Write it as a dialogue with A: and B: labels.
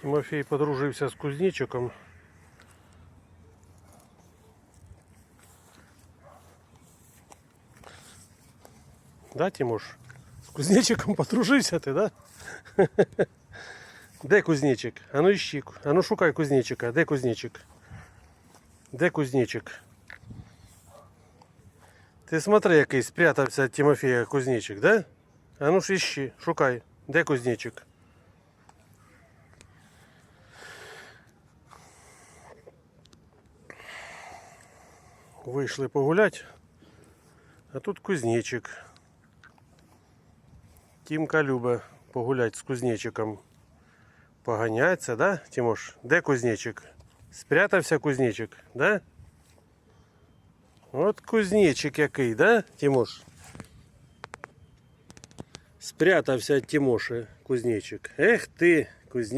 A: Тимофій подружився з кузнечиком. Да, Тимош? З кузнечиком подружився ти, да? Де кузнечик? А ну іщи. А ну шукай кузнечика. Де кузнечик? Де кузнечик? Ти смотри, який спрятався від Тимофія кузнечик, да? А ну ж іщи, шукай. Де кузнечик? Вийшли погулять, а тут кузнечик. Тімка любить погулять з кузнечиком. Поганяться, да, Тимош? Де кузнечик? Спрятався кузнечик, да? От кузнечик який, да, Тимош? Спрятався від Тимоші кузнечик. Ех ти, кузнечик.